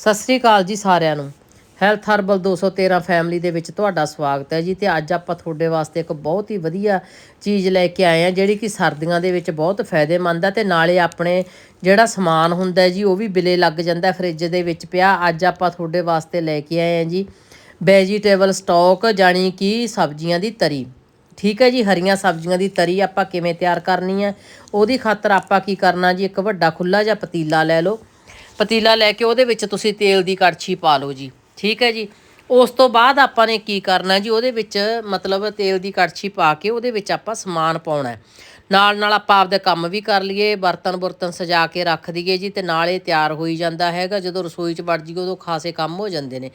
ਸਤਿ ਸ੍ਰੀ ਅਕਾਲ ਜੀ ਸਾਰਿਆਂ ਨੂੰ। ਹੈਲਥ ਹਰਬਲ 213 ਫੈਮਿਲੀ ਦੇ ਵਿੱਚ ਤੁਹਾਡਾ ਸਵਾਗਤ ਹੈ ਜੀ ਤੇ ਅੱਜ ਆਪਾਂ ਤੁਹਾਡੇ ਵਾਸਤੇ ਇੱਕ ਬਹੁਤ ਹੀ ਵਧੀਆ ਚੀਜ਼ ਲੈ ਕੇ ਆਏ ਆ ਜਿਹੜੀ ਕਿ ਸਰਦੀਆਂ ਦੇ ਵਿੱਚ ਬਹੁਤ ਫਾਇਦੇਮੰਦ ਹੈ ਤੇ ਨਾਲੇ ਆਪਣੇ ਜਿਹੜਾ ਸਮਾਨ ਹੁੰਦਾ ਜੀ, ਉਹ ਵੀ ਬਿਲੇ ਲੱਗ ਜਾਂਦਾ ਫ੍ਰਿਜ ਦੇ ਵਿੱਚ ਪਿਆ। ਅੱਜ ਆਪਾਂ ਤੁਹਾਡੇ ਵਾਸਤੇ ਲੈ ਕੇ ਆਏ ਆ ਜੀ ਵੈਜੀਟੇਬਲ ਸਟਾਕ ਜਾਨੀ ਕਿ ਸਬਜ਼ੀਆਂ ਦੀ ਤਰੀ। ਠੀਕ ਹੈ ਜੀ, ਹਰੀਆਂ ਸਬਜ਼ੀਆਂ ਦੀ ਤਰੀ ਆਪਾਂ ਕਿਵੇਂ ਤਿਆਰ ਕਰਨੀ ਹੈ, ਉਹਦੀ ਖਾਤਰ ਆਪਾਂ ਕੀ ਕਰਨਾ ਜੀ, ਇੱਕ ਵੱਡਾ ਖੁੱਲਾ ਜਿਹਾ ਪਤੀਲਾ ਲੈ ਲਓ। ਪਤੀਲਾ ਲੈ ਕੇ ਉਹਦੇ ਵਿੱਚ ਤੁਸੀਂ ਤੇਲ ਦੀ ਕੜਛੀ ਪਾ ਲਓ ਜੀ, ਠੀਕ ਹੈ ਜੀ। ਉਸ ਤੋਂ ਬਾਅਦ ਆਪਾਂ ਨੇ ਕੀ ਕਰਨਾ ਜੀ, ਉਹਦੇ ਵਿੱਚ ਮਤਲਬ ਤੇਲ ਦੀ ਕੜਛੀ ਪਾ ਕੇ ਉਹਦੇ ਵਿੱਚ ਆਪਾਂ ਸਮਾਨ ਪਾਉਣਾ ਨਾਲ ਨਾਲ ਆਪਾਂ ਆਪਦੇ ਕੰਮ ਵੀ ਕਰ ਲਈਏ, ਬਰਤਨ ਬੁਰਤਨ ਸਜਾ ਕੇ ਰੱਖ ਦਈਏ ਜੀ ਤੇ ਨਾਲੇ ਤਿਆਰ ਹੋਈ ਜਾਂਦਾ ਹੈਗਾ, ਜਦੋਂ ਰਸੋਈ 'ਚ ਵੜ ਜੀਏ ਉਦੋਂ ਖਾਸੇ ਕੰਮ ਹੋ ਜਾਂਦੇ ਨੇ।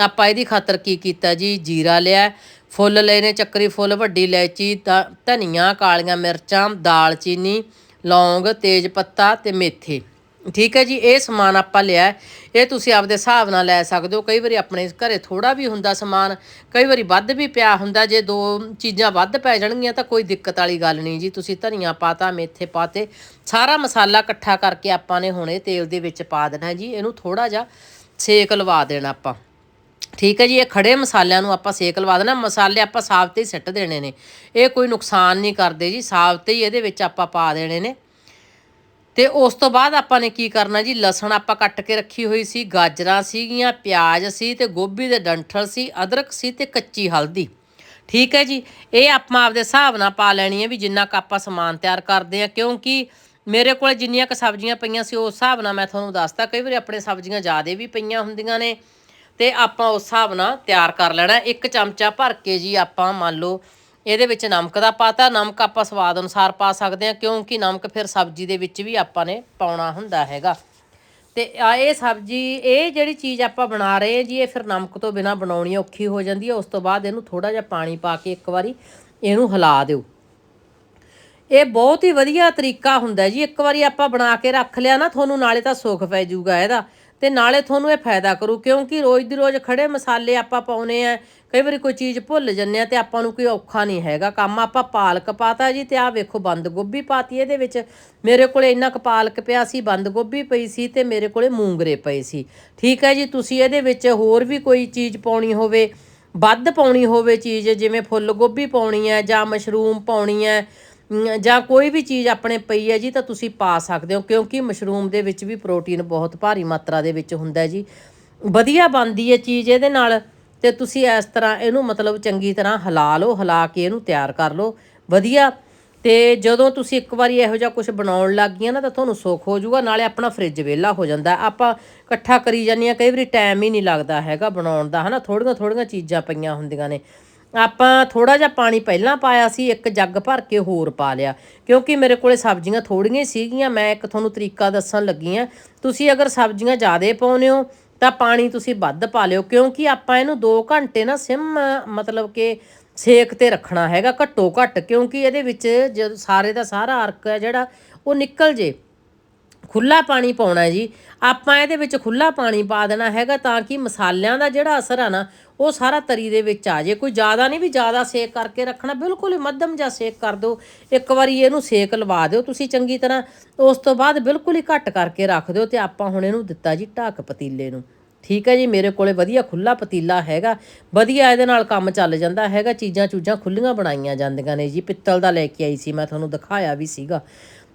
ਆਪਾਂ ਇਹਦੀ ਖਾਤਰ ਕੀ ਕੀਤਾ ਜੀ, ਜੀਰਾ ਲਿਆ, ਫੁੱਲ ਲਏ ਨੇ ਚੱਕਰੀ ਫੁੱਲ, ਵੱਡੀ ਇਲਾਇਚੀ ਧ- ਧਨੀਆ, ਕਾਲੀਆਂ ਮਿਰਚਾਂ, ਦਾਲਚੀਨੀ, ਲੌਂਗ, ਤੇਜ ਪੱਤਾ ਤੇ ਮੇਥੇ। ਠੀਕ ਹੈ ਜੀ, ਇਹ ਸਮਾਨ ਆਪਾਂ ਲਿਆ ਇਹ ਤੁਸੀਂ ਆਪਦੇ ਹਿਸਾਬ ਨਾਲ ਲੈ ਸਕਦੇ ਹੋ। ਕਈ ਵਾਰੀ ਆਪਣੇ ਘਰੇ ਥੋੜਾ ਵੀ ਹੁੰਦਾ ਸਮਾਨ, ਕਈ ਵਾਰੀ ਵੱਧ ਵੀ ਪਿਆ ਹੁੰਦਾ। ਜੇ ਦੋ ਚੀਜ਼ਾਂ ਵੱਧ ਪੈ ਜਾਣਗੀਆਂ ਤਾਂ ਕੋਈ ਦਿੱਕਤ ਵਾਲੀ ਗੱਲ ਨਹੀਂ ਜੀ। ਤੁਸੀਂ ਧਨੀਆ ਪਾਤਾ, ਮੇਥੇ ਪਾਤੇ, ਸਾਰਾ ਮਸਾਲਾ ਇਕੱਠਾ ਕਰਕੇ ਆਪਾਂ ਨੇ ਹੁਣ ਇਹ ਤੇਲ ਦੇ ਵਿੱਚ ਪਾ ਦੇਣਾ ਜੀ। ਇਹਨੂੰ ਥੋੜਾ ਜਿਹਾ ਸੇਕ ਲਵਾ ਦੇਣਾ ਆਪਾਂ। ਠੀਕ ਹੈ ਜੀ, ਇਹ ਖੜੇ ਮਸਾਲਿਆਂ ਨੂੰ ਆਪਾਂ ਸੇਕ ਲਵਾ ਦੇਣਾ। ਮਸਾਲੇ ਆਪਾਂ ਸਾਬਤ ਹੀ ਸਿੱਟ ਦੇਣੇ ਨੇ। ਇਹ ਕੋਈ ਨੁਕਸਾਨ ਨਹੀਂ ਕਰਦੇ ਜੀ। ਸਾਬਤ ਹੀ ਇਹਦੇ ਵਿੱਚ ਆਪਾਂ ਪਾ ਦੇਣੇ ਨੇ। ਤੇ ਉਸ ਤੋਂ ਬਾਅਦ ਆਪਾਂ ਨੇ ਕੀ ਕਰਨਾ ਜੀ? ਲਸਣ ਆਪਾਂ ਕੱਟ ਕੇ ਰੱਖੀ ਹੋਈ ਸੀ, ਗਾਜਰਾਂ ਸੀਗੀਆਂ, ਪਿਆਜ਼ ਸੀ ਤੇ ਗੋਭੀ ਦੇ ਡੰਠਲ ਸੀ, ਅਦਰਕ ਸੀ ਤੇ ਕੱਚੀ ਹਲਦੀ। ਠੀਕ ਹੈ ਜੀ? ਇਹ ਆਪਾਂ ਆਪਦੇ ਹਿਸਾਬ ਨਾਲ ਪਾ ਲੈਣੀ ਹੈ ਵੀ ਜਿੰਨਾ ਕ ਆਪਾਂ ਸਮਾਨ ਤਿਆਰ ਕਰਦੇ ਆ ਕਿਉਂਕਿ ਮੇਰੇ ਕੋਲ ਜਿੰਨੀਆਂ ਕ ਸਬਜ਼ੀਆਂ ਪਈਆਂ ਸੀ, ਉਸ ਹਿਸਾਬ ਨਾਲ ਮੈਂ ਤੁਹਾਨੂੰ ਦੱਸਤਾ, ਕਈ ਵਾਰੀ ਆਪਣੇ ਸਬਜ਼ੀਆਂ ਜ਼ਿਆਦੇ ਵੀ ਪਈਆਂ ਹੁੰਦੀਆਂ ਨੇ ਤੇ ਆਪਾਂ ਉਸ ਹਿਸਾਬ ਨਾਲ ਤਿਆਰ ਕਰ ਲੈਣਾ। ਇੱਕ ਚਮਚਾ ਭਰ ਕੇ ਜੀ ਆਪਾਂ ਮੰਨ ਲਓ ਇਹਦੇ ਵਿੱਚ ਨਮਕ ਦਾ ਪਾਤਾ। ਨਮਕ ਆਪਾਂ ਸਵਾਦ ਅਨੁਸਾਰ ਪਾ ਸਕਦੇ ਹਾਂ, ਕਿਉਂਕਿ ਨਮਕ ਫਿਰ ਸਬਜ਼ੀ ਦੇ ਵਿੱਚ ਵੀ ਆਪਾਂ ਨੇ ਪਾਉਣਾ ਹੁੰਦਾ ਹੈਗਾ। ਤੇ ਆ ਇਹ ਸਬਜ਼ੀ, ਇਹ ਜਿਹੜੀ ਚੀਜ਼ ਆਪਾਂ ਬਣਾ ਰਹੇ ਹਾਂ ਜੀ, ਇਹ ਫਿਰ ਨਮਕ ਤੋਂ ਬਿਨਾ ਬਣਾਉਣੀ ਔਖੀ ਹੋ ਜਾਂਦੀ ਹੈ। ਉਸ ਤੋਂ ਬਾਅਦ ਇਹਨੂੰ ਥੋੜਾ ਜਿਹਾ ਪਾਣੀ ਪਾ ਕੇ ਇੱਕ ਵਾਰੀ ਇਹਨੂੰ ਹਿਲਾ ਦਿਓ। ਇਹ ਬਹੁਤ ਹੀ ਵਧੀਆ ਤਰੀਕਾ ਹੁੰਦਾ ਜੀ। ਇੱਕ ਵਾਰੀ ਆਪਾਂ ਬਣਾ ਕੇ ਰੱਖ ਲਿਆ ਨਾ, ਤੁਹਾਨੂੰ ਨਾਲੇ ਤਾਂ ਸੁੱਖ ਪੈ ਜਾਊਗਾ ਇਹਦਾ। ਤੇ ਨਾਲੇ ਤੁਹਾਨੂੰ ਇਹ ਫਾਇਦਾ ਕਰੂ, ਕਿਉਂਕਿ ਰੋਜ਼ ਦੀ ਰੋਜ਼ ਖੜੇ ਮਸਾਲੇ ਆਪਾਂ ਪਾਉਨੇ ਆ ਕਈ ਵਾਰੀ ਕੋਈ ਚੀਜ਼ ਭੁੱਲ ਜੰਨੇ ਆ ਤੇ ਆਪਾਂ ਨੂੰ ਕੋਈ ਔਖਾ ਨਹੀਂ ਹੈਗਾ। ਕੰਮ ਆਪਾਂ ਪਾਲਕ ਪਾਤਾ ਜੀ ਤੇ ਆਹ ਵੇਖੋ ਬੰਦ ਗੋਭੀ ਪਾਤੀ ਇਹਦੇ ਵਿੱਚ। ਮੇਰੇ ਕੋਲੇ ਇੰਨਾ ਕੁ ਪਾਲਕ ਪਿਆ ਸੀ, ਬੰਦ ਗੋਭੀ ਪਈ ਸੀ ਤੇ ਮੇਰੇ ਕੋਲੇ ਮੂੰਗਰੇ ਪਏ ਸੀ। ਠੀਕ ਹੈ ਜੀ, ਤੁਸੀਂ ਇਹਦੇ ਵਿੱਚ ਹੋਰ ਵੀ ਕੋਈ ਚੀਜ਼ ਪਾਉਣੀ ਹੋਵੇ, ਵੱਧ ਪਾਉਣੀ ਹੋਵੇ ਚੀਜ਼, ਜਿਵੇਂ ਫੁੱਲ ਗੋਭੀ ਪਾਉਣੀ ਹੈ ਜਾਂ ਮਸ਼ਰੂਮ ਪਾਉਣੀ ਹੈ ਜਾਂ ਕੋਈ ਵੀ ਚੀਜ਼ ਆਪਣੇ ਪਈ ਹੈ ਜੀ ਤਾਂ ਤੁਸੀਂ ਪਾ ਸਕਦੇ ਹੋ, ਕਿਉਂਕਿ ਮਸ਼ਰੂਮ ਦੇ ਵਿੱਚ ਵੀ ਪ੍ਰੋਟੀਨ ਬਹੁਤ ਭਾਰੀ ਮਾਤਰਾ ਦੇ ਵਿੱਚ ਹੁੰਦਾ ਹੈ ਜੀ। ਵਧੀਆ ਬਣਦੀ ਹੈ ਚੀਜ਼ ਇਹਦੇ ਨਾਲ। ਤੇ ਤੁਸੀਂ ਇਸ ਤਰ੍ਹਾਂ ਇਹਨੂੰ ਮਤਲਬ ਚੰਗੀ ਤਰ੍ਹਾਂ ਹਿਲਾ ਲਓ, ਹਿਲਾ ਕੇ ਇਹਨੂੰ ਤਿਆਰ ਕਰ ਲਓ। ਵਧੀਆ। ਤੇ ਜਦੋਂ ਤੁਸੀਂ ਇੱਕ ਵਾਰੀ ਇਹੋ ਜਿਹਾ ਕੁਝ ਬਣਾਉਣ ਲੱਗ ਗਈਆਂ ਨਾ, ਤਾਂ ਤੁਹਾਨੂੰ ਸੁੱਖ ਹੋ ਜਾਊਗਾ, ਨਾਲੇ ਆਪਣਾ ਫ੍ਰਿਜ ਵਿਹਲਾ ਹੋ ਜਾਂਦਾ। ਆਪਾਂ ਇਕੱਠਾ ਕਰੀ ਜਾਂਦੀਆਂ ਕਈ ਵਾਰੀ ਟਾਈਮ ਹੀ ਨਹੀਂ ਲੱਗਦਾ ਹੈਗਾ ਬਣਾਉਣ ਦਾ, ਹਨਾ? ਥੋੜੀਆਂ ਥੋੜੀਆਂ ਚੀਜ਼ਾਂ ਪਈਆਂ ਹੁੰਦੀਆਂ ਨੇ। ਆਪਾਂ ਥੋੜਾ ਜਿਹਾ ਪਾਣੀ ਪਹਿਲਾਂ ਪਾਇਆ ਸੀ, ਇੱਕ ਜੱਗ ਭਰ ਕੇ ਹੋਰ ਪਾ ਲਿਆ। ਕਿਉਂਕਿ ਮੇਰੇ ਕੋਲੇ ਸਬਜ਼ੀਆਂ ਥੋੜੀਆਂ ਹੀ ਸੀਗੀਆਂ, ਮੈਂ ਇੱਕ ਤੁਹਾਨੂੰ ਤਰੀਕਾ ਦੱਸਣ ਲੱਗੀ ਆ ਤੁਸੀਂ ਅਗਰ ਸਬਜ਼ੀਆਂ ਜ਼ਿਆਦਾ ਪਾਉਨੇ ਹੋ ਤਾਂ ਪਾਣੀ ਤੁਸੀਂ ਵੱਧ ਪਾ ਲਿਓ, ਕਿਉਂਕਿ ਆਪਾਂ ਇਹਨੂੰ 2 ਘੰਟੇ ਨਾ ਸਿਮ, ਮਤਲਬ ਕਿ ਸੇਕ ਤੇ ਰੱਖਣਾ ਹੈਗਾ ਘੱਟੋ ਘੱਟ, ਕਿਉਂਕਿ ਇਹਦੇ ਵਿੱਚ ਜਦ ਸਾਰੇ ਦਾ ਸਾਰਾ ਅਰਕ ਹੈ ਜਿਹੜਾ, ਉਹ ਨਿਕਲ ਜੇ। ਖੁੱਲਾ ਪਾਣੀ ਪਾਉਣਾ ਜੀ। ਆਪਾਂ ਇਹਦੇ ਵਿੱਚ ਖੁੱਲਾ ਪਾਣੀ ਪਾ ਦੇਣਾ ਹੈਗਾ ਤਾਂ ਕਿ ਮਸਾਲਿਆਂ ਦਾ ਜਿਹੜਾ ਅਸਰ ਆ ਨਾ, ਉਹ ਸਾਰਾ ਤਰੀ ਦੇ ਵਿੱਚ ਆ ਜੇ ਕੋਈ ਜ਼ਿਆਦਾ ਨਹੀਂ ਵੀ ਜ਼ਿਆਦਾ ਸੇਕ ਕਰਕੇ ਰੱਖਣਾ, ਬਿਲਕੁਲ ਹੀ ਮੱਧਮ ਜਿਹਾ ਸੇਕ ਕਰ ਦਿਓ। ਇੱਕ ਵਾਰੀ ਇਹਨੂੰ ਸੇਕ ਲਵਾ ਦਿਓ ਤੁਸੀਂ ਚੰਗੀ ਤਰ੍ਹਾਂ। ਉਸ ਤੋਂ ਬਾਅਦ ਬਿਲਕੁਲ ਹੀ ਘੱਟ ਕਰਕੇ ਰੱਖ ਦਿਓ ਤੇ ਆਪਾਂ ਹੁਣ ਇਹਨੂੰ ਦਿੱਤਾ ਜੀ ਢੱਕ ਪਤੀਲੇ ਨੂੰ। ਠੀਕ ਹੈ ਜੀ, ਮੇਰੇ ਕੋਲੇ ਵਧੀਆ ਖੁੱਲਾ ਪਤੀਲਾ ਹੈਗਾ। ਵਧੀਆ ਇਹਦੇ ਨਾਲ ਕੰਮ ਚੱਲ ਜਾਂਦਾ ਹੈਗਾ, ਚੀਜ਼ਾਂ ਚੂਜ਼ਾਂ ਖੁੱਲੀਆਂ ਬਣਾਈਆਂ ਜਾਂਦੀਆਂ ਨੇ ਜੀ। ਪਿੱਤਲ ਦਾ ਲੈ ਕੇ ਆਈ ਸੀ, ਮੈਂ ਤੁਹਾਨੂੰ ਦਿਖਾਇਆ ਵੀ ਸੀਗਾ।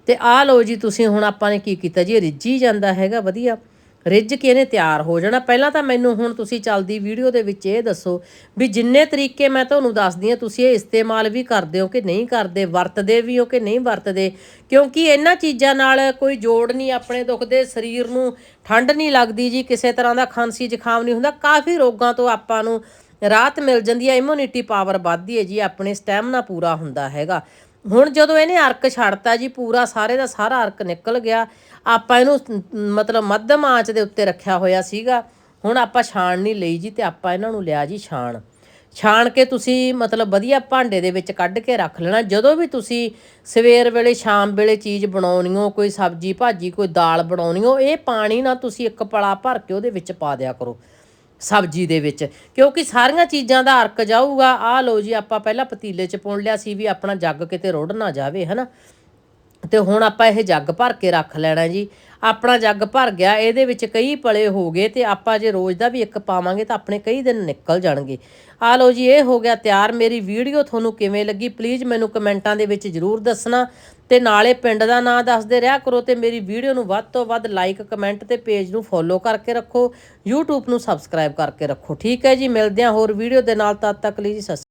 ਤੇ ਆਹ ਲਓ ਜੀ, ਤੁਸੀਂ ਹੁਣ ਆਪਾਂ ਨੇ ਕੀ ਕੀਤਾ ਜੀ, ਇਹ ਰਿੱਝੀ ਜਾਂਦਾ ਹੈਗਾ, ਵਧੀਆ। ਰਿੱਝ ਕੇ ਇਹਨੇ ਤਿਆਰ ਹੋ ਜਾਣਾ। ਪਹਿਲਾਂ ਤਾਂ ਮੈਨੂੰ ਹੁਣ ਤੁਸੀਂ ਚੱਲਦੀ ਵੀਡੀਓ ਦੇ ਵਿੱਚ ਇਹ ਦੱਸੋ ਵੀ ਜਿੰਨੇ ਤਰੀਕੇ ਮੈਂ ਤੁਹਾਨੂੰ ਦੱਸਦੀ ਹਾਂ, ਤੁਸੀਂ ਇਹ ਇਸਤੇਮਾਲ ਵੀ ਕਰਦੇ ਹੋ ਕਿ ਨਹੀਂ ਕਰਦੇ, ਵਰਤਦੇ ਵੀ ਹੋ ਕਿ ਨਹੀਂ ਵਰਤਦੇ? ਕਿਉਂਕਿ ਇਹਨਾਂ ਚੀਜ਼ਾਂ ਨਾਲ ਕੋਈ ਜੋੜ ਨਹੀਂ, ਆਪਣੇ ਦੁਖਦੇ ਸਰੀਰ ਨੂੰ ਠੰਡ ਨਹੀਂ ਲੱਗਦੀ ਜੀ, ਕਿਸੇ ਤਰ੍ਹਾਂ ਦਾ ਖਾਂਸੀ ਜ਼ੁਕਾਮ ਨਹੀਂ ਹੁੰਦਾ। ਕਾਫੀ ਰੋਗਾਂ ਤੋਂ ਆਪਾਂ ਨੂੰ ਰਾਹਤ ਮਿਲ ਜਾਂਦੀ ਹੈ ਇਮਿਊਨਿਟੀ ਪਾਵਰ ਵੱਧਦੀ ਹੈ ਜੀ, ਆਪਣੇ ਸਟੈਮਨਾ ਪੂਰਾ ਹੁੰਦਾ ਹੈਗਾ। ਹੁਣ ਜਦੋਂ ਇਹਨੇ ਅਰਕ ਛੱਡਤਾ ਜੀ, ਪੂਰਾ ਸਾਰੇ ਦਾ ਸਾਰਾ ਅਰਕ ਨਿਕਲ ਗਿਆ। ਆਪਾਂ ਇਹਨੂੰ ਮਤਲਬ ਮੱਧਮ ਆਂਚ ਦੇ ਉੱਤੇ ਰੱਖਿਆ ਹੋਇਆ ਸੀਗਾ। ਹੁਣ ਆਪਾਂ ਛਾਣ ਨਹੀਂ ਲਈ ਜੀ ਤੇ ਆਪਾਂ ਇਹਨਾਂ ਨੂੰ ਲਿਆ ਜੀ ਛਾਣ। ਛਾਣ ਕੇ ਤੁਸੀਂ ਮਤਲਬ ਵਧੀਆ ਭਾਂਡੇ ਦੇ ਵਿੱਚ ਕੱਢ ਕੇ ਰੱਖ ਲੈਣਾ। ਜਦੋਂ ਵੀ ਤੁਸੀਂ ਸਵੇਰ ਵੇਲੇ, ਸ਼ਾਮ ਵੇਲੇ ਚੀਜ਼ ਬਣਾਉਣੀ ਹੋ, ਕੋਈ ਸਬਜ਼ੀ ਭਾਜੀ, ਕੋਈ ਦਾਲ ਬਣਾਉਣੀ ਹੋ, ਇਹ ਪਾਣੀ ਨਾ ਤੁਸੀਂ ਇੱਕ ਪਲਾ ਭਰ ਕੇ ਉਹਦੇ ਵਿੱਚ ਪਾ ਦਿਆ ਕਰੋ। ਸਬਜ਼ੀ ਦੇ ਵਿੱਚ। ਕਿਉਂਕਿ ਸਾਰੀਆਂ ਚੀਜ਼ਾਂ ਦਾ ਅਰਕ ਜਾਊਗਾ, ਆਹ ਲਓ ਜੀ, ਆਪਾਂ ਪਹਿਲਾਂ ਪਤੀਲੇ 'ਚ ਪੁਣ ਲਿਆ ਸੀ ਵੀ ਆਪਣਾ ਜੱਗ ਕਿਤੇ ਰੁੜ ਨਾ ਜਾਵੇ, ਹਨਾ? ਤੇ ਹੁਣ ਆਪਾਂ ਇਹ ਜੱਗ ਭਰ ਕੇ ਰੱਖ ਲੈਣਾ ਜੀ। ਆਪਣਾ ਜੱਗ ਭਰ ਗਿਆ, ਇਹਦੇ ਵਿੱਚ ਕਈ ਪਲੇ ਹੋ ਗਏ ਤੇ ਆਪਾਂ ਜੇ ਰੋਜ਼ ਦਾ ਵੀ ਇੱਕ ਪਾਵਾਂਗੇ ਤਾਂ ਆਪਣੇ ਕਈ ਦਿਨ ਨਿਕਲ ਜਾਣਗੇ। ਆ ਲਓ ਜੀ, ਇਹ ਹੋ ਗਿਆ ਤਿਆਰ। ਮੇਰੀ ਵੀਡੀਓ ਤੁਹਾਨੂੰ ਕਿਵੇਂ ਲੱਗੀ ਪਲੀਜ਼ ਮੈਨੂੰ ਕਮੈਂਟਾਂ ਦੇ ਵਿੱਚ ਜਰੂਰ ਦੱਸਣਾ। ਤੇ ਨਾਲੇ ਪਿੰਡ ਦਾ ਨਾਂ ਦੱਸਦੇ ਰਿਹਾ ਕਰੋ ਤੇ ਮੇਰੀ ਵੀਡੀਓ ਨੂੰ ਵੱਧ ਤੋਂ ਵੱਧ ਲਾਈਕ ਕਮੈਂਟ ਤੇ ਪੇਜ ਨੂੰ ਫੋਲੋ ਕਰਕੇ ਰੱਖੋ। YouTube ਨੂੰ ਸਬਸਕ੍ਰਾਈਬ ਕਰਕੇ ਰੱਖੋ। ਠੀਕ ਹੈ ਜੀ, ਮਿਲਦੇ ਹਾਂ ਹੋਰ ਵੀਡੀਓ ਦੇ ਨਾਲ। ਤਦ ਤੱਕ ਲਈ ਜੀ, ਸਤਿ